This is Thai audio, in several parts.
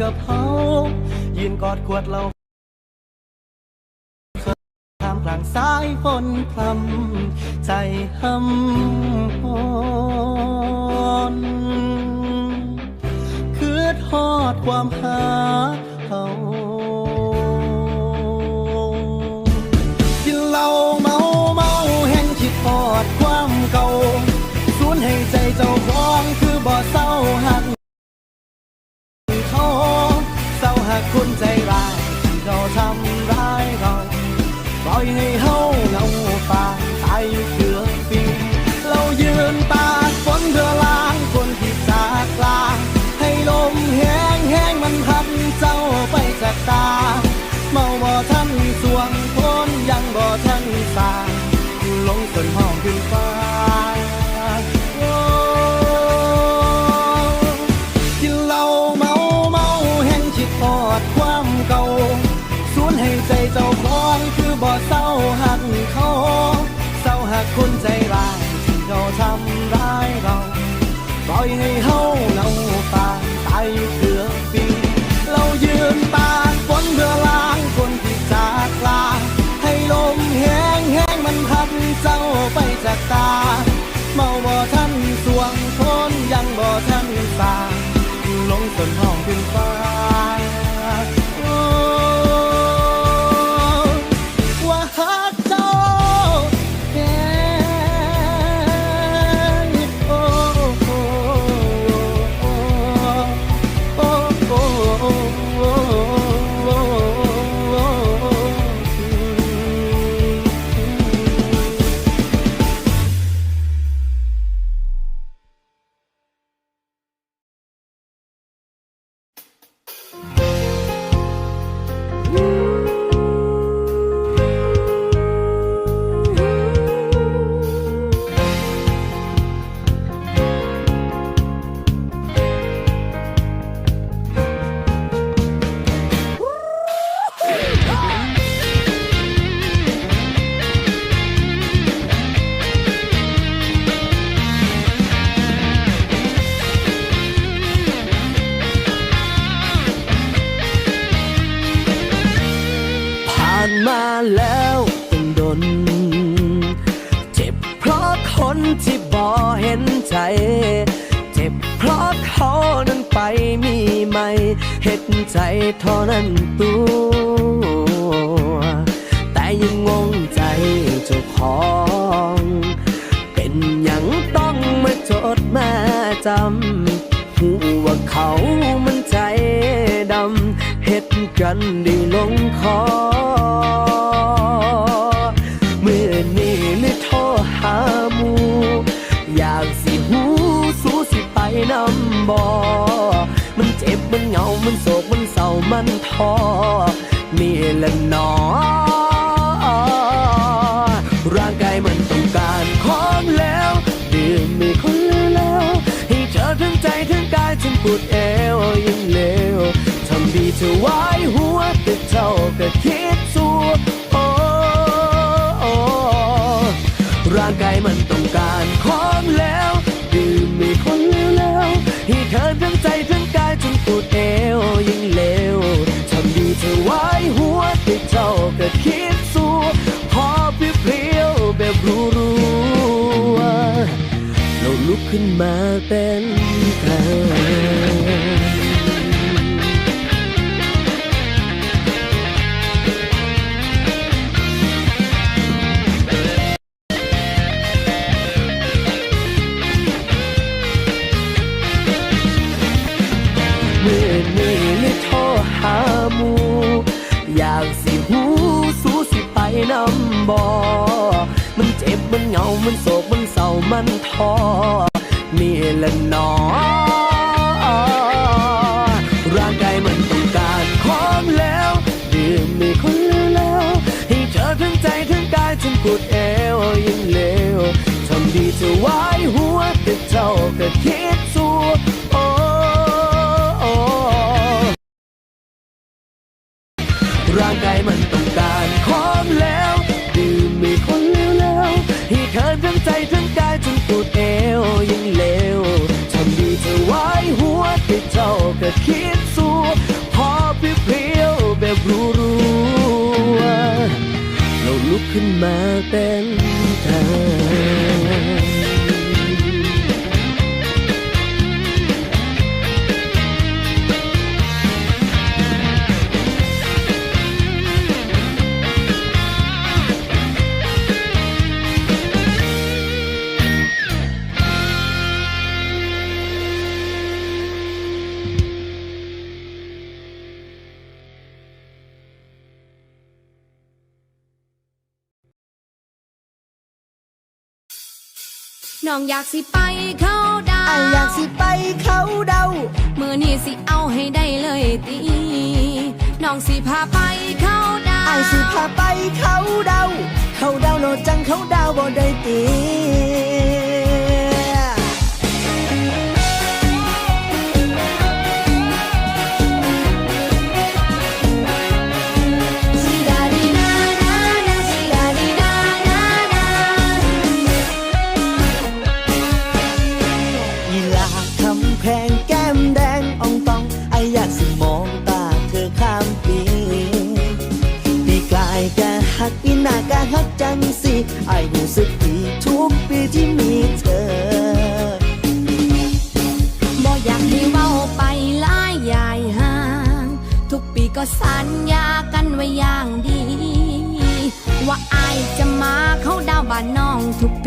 กับเฮายืนกอดขวดเราท่ามกลางสายฝนพรำใจหำหอนคือทอดความหาเฮา ย่างต้องมาจดมาจำหูว่าเขามันใจดำเฮ็ดกันได้ลงคอเมื่อนี้เลยโทรหาหมูอยากสิหูสู้สิไปนำบอมันเจ็บมันเหงามันโศกมันเศร้ามันท้อนี่และหนอ ดื่มมีคนแล้ว ให้เธอทั้งใจทั้งกายจนปวดเอวยังเลวทำดีเธอไว้หัวแต่เจ้าก็คิดสู้โอ้โอ้ร่างกายมันต้องการของแล้วดื่มมีคนแล้วให้เธอทั้งใจทั้งกายจนปวดเอวยังเลวทำดีเธอไว้หัวแต่เจ้าก็คิดสู้พอเพียว ลุกขึ้นมาเป็นกันเมื่อนี้เลยโทรหาหมูอยากสิหูสู้สิไปนำบอมันเจ็บมันเหงา มันโศกมันเศร้ามันท้อ ละนอร่างกายมันต้องการของแล้วดื่มมีคนแล้วให้เธอทั้งใจทั้งกายจนปวดเอวยังเลวทำดีเธอไว้หัวแต่เจ้าก็คิดสู้โอ้ร่างกายมันต้องการของแล้ว ใจทั้งกายจนปเทำดีเธอไว้หัวให้เจ้าก็คิดสู้พอเพียวๆแบบรู้รู้ว่าเราลุกขึ้นมาเต้น น้องอยากสิไปเข้าดาไอายอยากสิไปเขาเดามือนี้สิเอาให้ได้เลยตีน้องสิพาไปเข้าดาไอายสิพาไปเขาเดาเขาเดาโลดจังเขาเดาบ่ได้ตี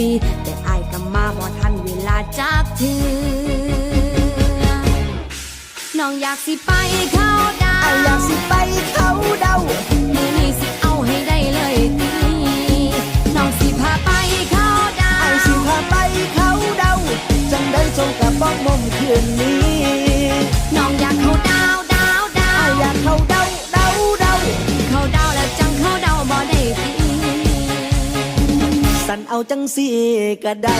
ปี แต่อายก็มาบ่ทันเวลาจากเธอน้องอยากสิไปเข้าดาวอยากสิไปเขาเดาว จังสีก็ได้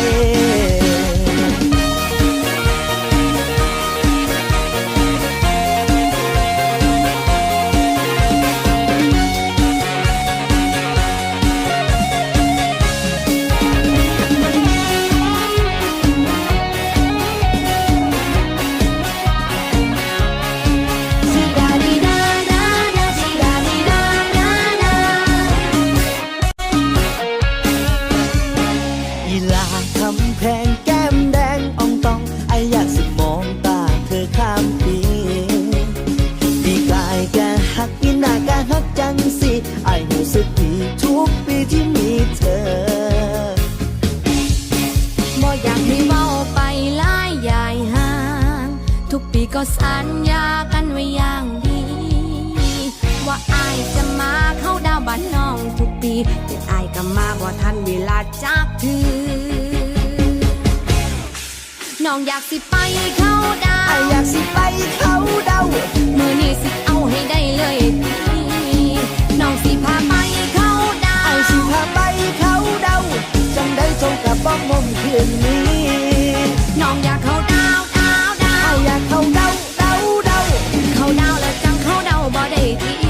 เวลาจากเธอน้องอยากสิไปเข้าดาไอายวอยากสิไปเขาเดามือนี้สิเอาให้ได้เลยตีน้องสิพาไปเข้าดาไอายวสิพาไปเขาเดาจังได้จงกับบ้องมมคืนนี้น้องอยากเข้าดาวดาวดาไอาวอยากเขาเดาเดาเดาเข้าดาวแล้วจังเข้าดาวบ่ได้ทีสัน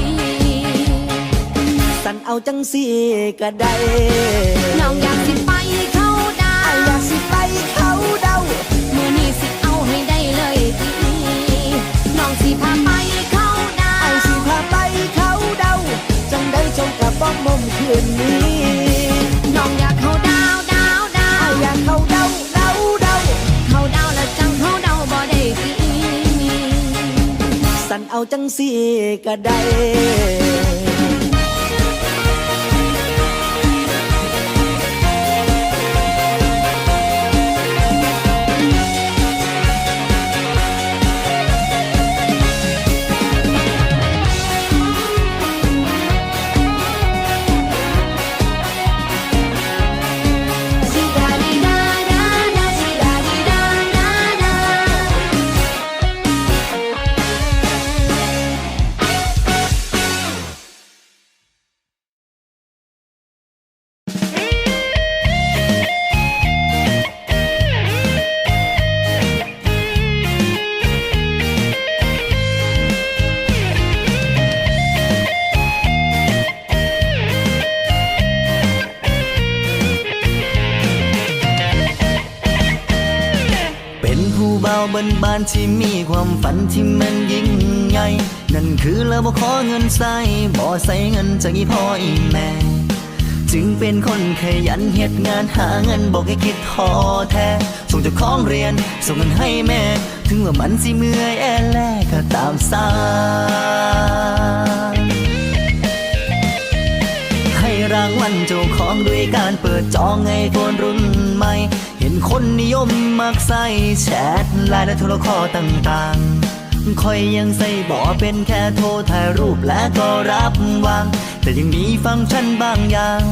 เอาจังสีก็ได้น้องอยากสิไปเข้าดาไอายวอยากสิไปเขาเดามือนี้สิเอาให้ได้เลยทีน้องสิพาไปเข้าดาไอายวสิพาไปเขาเดาจังได้จงกับบ้องมมคืนนี้น้องอยากเข้าดาวดาวดาไอาวอยากเขาเดาเดาเดาเข้าดาวแล้วจังเข้าดาวบ่ได้ทีสันเอาจังสีก็ได้านที่มีความฝันที่มันยิ่งใหญ่นั่นคือเราบ่ขอเงินใส่บ่ใส่เงินจากอีพ่ออีแม่ จึงเป็นคนขยันเฮ็ดงานหาเงินบอกให้คิดทอแท้ ส่งเจ้าของเรียนส่งเงินให้แม่ ถึงว่ามันสิเมื่อยแอแลก็ตามสายให้รางวัลเจ้าของด้วยการเปิดจองไอโฟนรุ่นใหม่ คนนิยมมักใส่แชทไลน์และโทรคอต่างๆคอยยังใส่บอเป็นแค่โทรถ่ายรูปและก็รับวาง แต่ยังมีฟังก์ชันบางอย่าง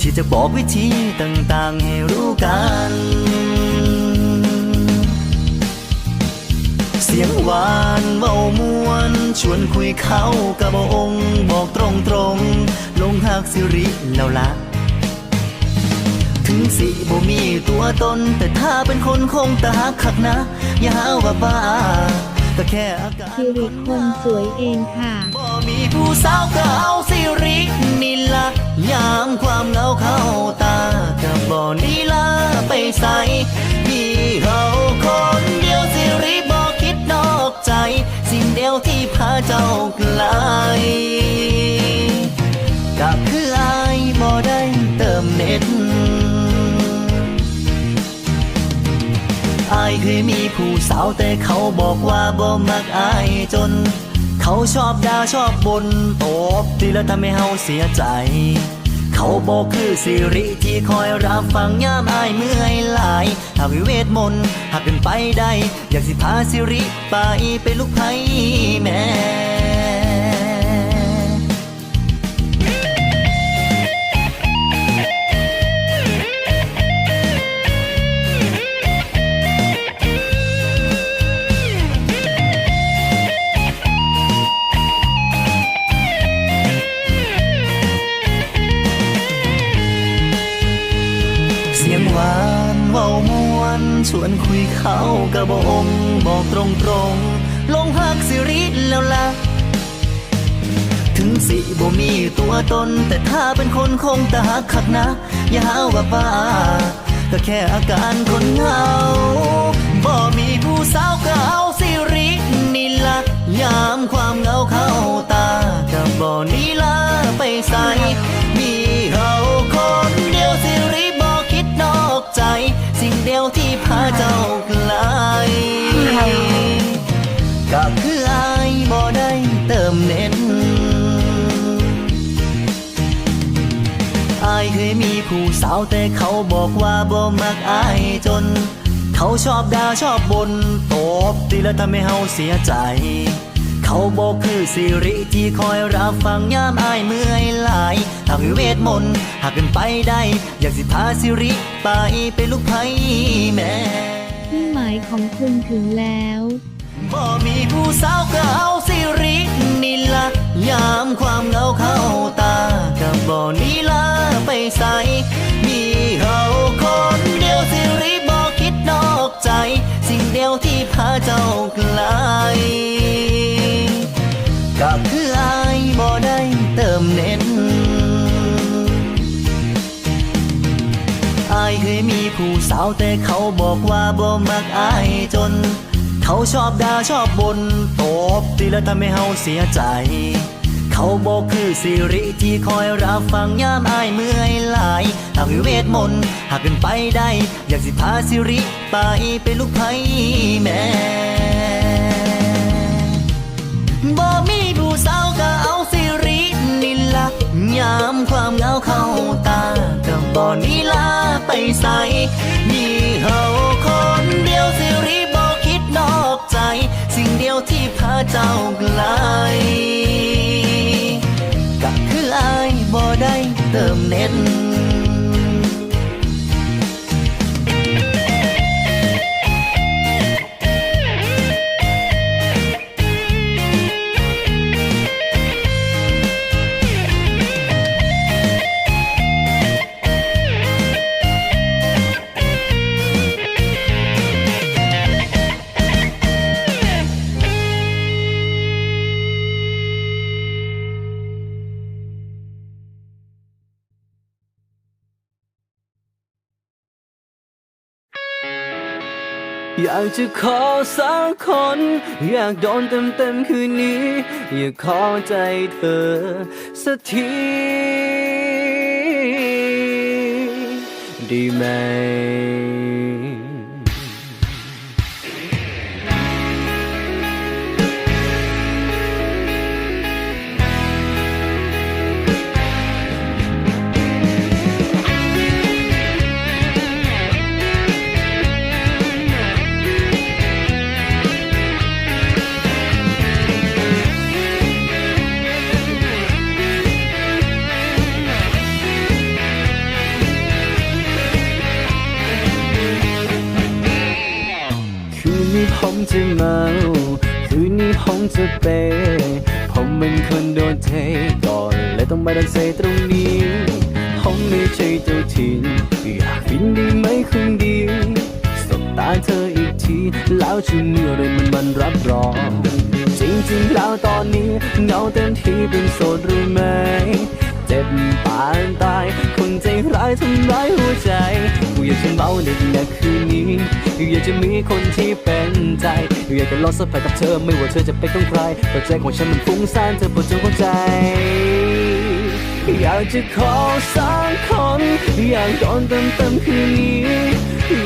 ที่จะบอกวิธีต่างๆ ให้รู้กัน เสียงหวานเว้ามวน ชวนคุยเขากับองค์ บอกตรงๆ ลงหักสิริแล้วละ ถึงสิบ่มีตัวตน แต่ถ้าเป็นคนคงตาหักคักนะ อย่าหาว่าบ้าก็แค่อาการสิริคนสวยเองค่ะบ่มีผู้สาวก็เอาสิรินี่ละยามความเหงาเข้าตากับบ่นี้ละไปใส่มีเขาคนเดียวสิริบ่คิดนอกใจ สิ่งเดียวที่พาเจ้าไกลก็คืออายบ่ได้เติมเน็ต อายเคยมีผู้สาวแต่เขาบอกว่าบ่มักอายจน เขาชอบด่าชอบบนตบตีแล้วทำให้เฮาเสียใจ เขาบอกคือสิริที่คอยรับฟังยามอายเมื่อยหลายหากวิเวทมนต์หากเป็นไปได้ อยากสิพาสิริไปเป็นลูกไผ่แม่ เว้ามวนชวนคุยเข้ากระบองบอกตรงตรงๆลงหักสิริแล้วล่ะ ถึงสิบ่มีตัวตน แต่ถ้าเป็นคนคงตาหักคักนะ อย่าหาว่าบ้า ก็แค่อาการคนเหงาบ่มีผู้สาวก็เอาสิรินี่ละยามความเหงาเข้าตากับบ่นี้ละไปใส่มีเขาคนเดียวสิริ เดียวที่พาเจ้าไกลก็คืออายบ่ได้เติมเน็ตอายเคยมีผู้สาวแต่เขาบอกว่าบ่มักอายจน เขาชอบด่าชอบบนตบตีแล้วทำให้เฮาเสียใจ เขาบอกคือสิริที่คอยรับฟังยามอายเมื่อยหลายหากวิเวทมนต์หากเป็นไปได้ อยากสิพาสิริไปเป็นลูกไผ่แม่ที่หมายของคุณถึงแล้วบ่มีผู้สาวก็เอาสิรินี่ละยามความเหงาเข้าตากับบ่นี้ละไปใส่าวแต่เขาบอกว่าบ่มักอายจน เขาชอบด่าชอบบนตบตีแล้วทำให้เฮาเสียใจ เขาบอกคือสิริที่คอยรับฟังยามอายเมื่อยหลายหากวิเวทมนต์หากเป็นไปได้ อยากสิพาสิริไปเป็นลูกไผ่แม่บ่มีผู้สาวก็เอาสิรินี่ละยามความเหงาเข้าตากับบ่นี้ลาไปใส่ เขาคนเดียวสิริบอกคิดนอกใจ สิ่งเดียวที่พาเจ้าไกลก็คืออายบ่ได้เติมเน็ต อยากจะขอสักคน อยากโดนเต็มเต็มคืนนี้ อยากขอใจเธอสักทีดีไหม เธออีกที แล้วจะมีอะไรมันมันรับรอง จริงๆแล้วตอนนี้เหงาเต็มที่เป็นโสดหรือไม่เจ็บปานตายคนใจร้ายทำร้ายหัวใจกูอยากจะเมาในในคืนนี้อยากจะมีคนที่เป็นใจอยากจะลองสัมผัสกับเธอไม่ว่าเธอจะเป็นของใครแต่ใจของฉันมันฟุ้งซ่านเธอโปรดจงเข้าใจ อยากจะขอสักคน อยากโดนเต็มเต็มๆคืนนี้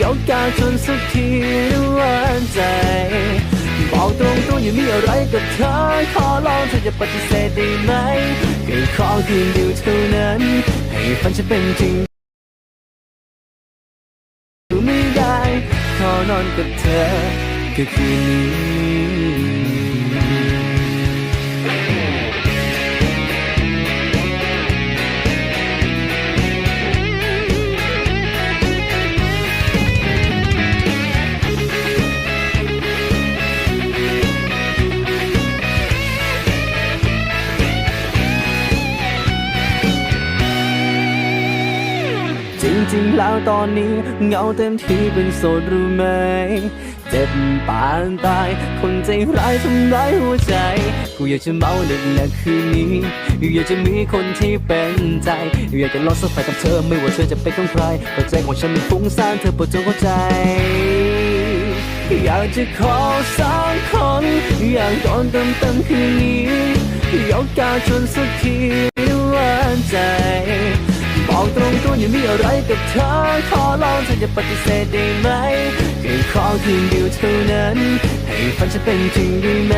ยกกาจนสักทีวันใจบอกตรงตัวอย่ามีอะไรกับเธอ ขอลองเธออย่าปฏิเสธได้ไหมแค่ขอคืนเดียวเท่านั้น ให้ฝันฉันเป็นจริงไม่ได้ ขอนอนกับเธอแค่คืนนี้ จริงแล้วตอนนี้เงาเต็มที่เป็นโสดรู้ไหม เจ็บปานตาย คนใจร้ายทำร้ายหัวใจ กูอยากจะเมาในในคืนนี้อยากจะมีคนที่เป็นใจ อยากจะลองสัมผัสกับเธอไม่ว่าเธอจะเป็นของใครแต่ใจของฉันมันฟุ้งซ่านเธอโปรดจงเข้าใจ อยากจะขอสักคนอยากโดนเต็มเต็มคืนนี้ยกกาจนสักทีวันใจ บอกตรงตัวอย่ามีอะไรกับเธอ ขอลองเธออย่าปฏิเสธได้ไหมแค่ขอคืนเดียวเท่านั้น ให้ฝันจะเป็นจริงได้ไหม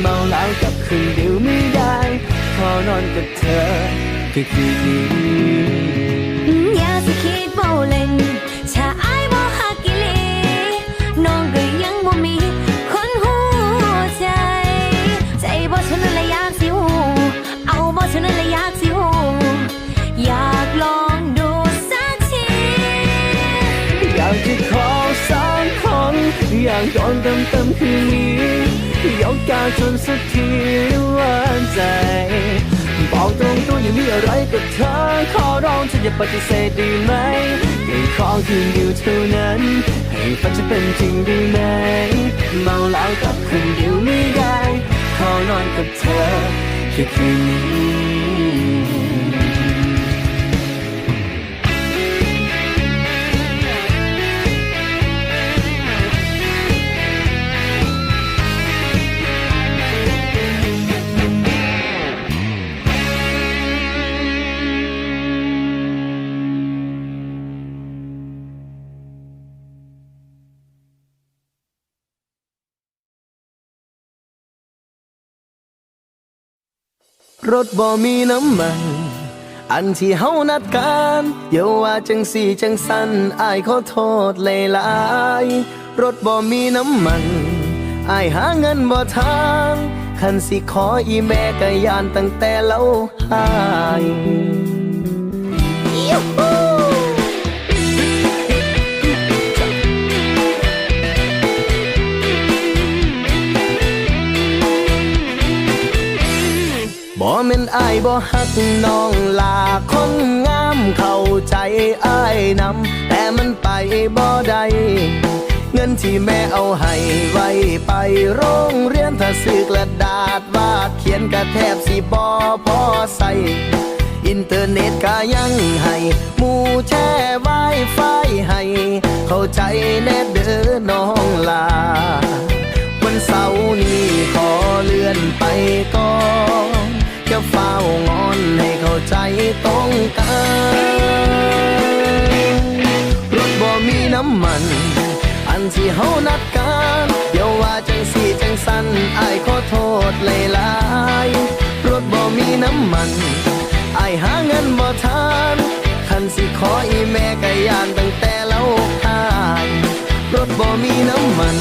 เมาแล้วกับคืนเดียวไม่ได้ ขอนอนกับเธอแค่คืนนี้ ดนเต็มๆคืนนี้ยกกาจนสักทีวันใจ บอกตรงตัวอย่างมีอะไรกับเธอ ขอร้องเธออย่าปฏิเสธด้ไหมแค่ขอคืนเดียวเท่านั้น ให้ฝันจะเป็นจริงด้ไหม เมาแล้วกลับคืนเดียวไม่ได้ ขอนอนกับเธอแค่คืนนี้ รถบ่มีน้ำมัน อันที่เฮานัดกันอย่าว่าจังสี่จังสันอายขอโทษหลายๆรถบ่มีน้ำมันอายหาเงินบ่ทางคันสิขออีแม่ก็ยานตั้งแต่เล่าหาย บ่แม่นอายบ่ฮักน้องลาคนงามเข้าใจอายนำแต่มันไปบ่ได้เงินที่แม่เอาให้ไว้ไปโรงเรียนถ้าซื้อกระดาษวาดเขียนกระแทบสิบ่พอใส่อินเทอร์เน็ตก็ยังให้มูแช่ไวไฟให้ เข้าใจแน่เด้อน้องลา วันเสาร์นี้ขอเลื่อนไปก่อน แค่เฝ้างอนให้เข้าใจตรงการรถบ่มีน้ำมัน อันที่เฮานัดกันอย่าว่าจังสีจังสันอายขอโทษหลายรถบ่มีน้ำมันอายหาเงินบ่ทานคันสิขออีแม่ก็ยานตั้งแต่แล้าทานรถบ่มีน้ำมัน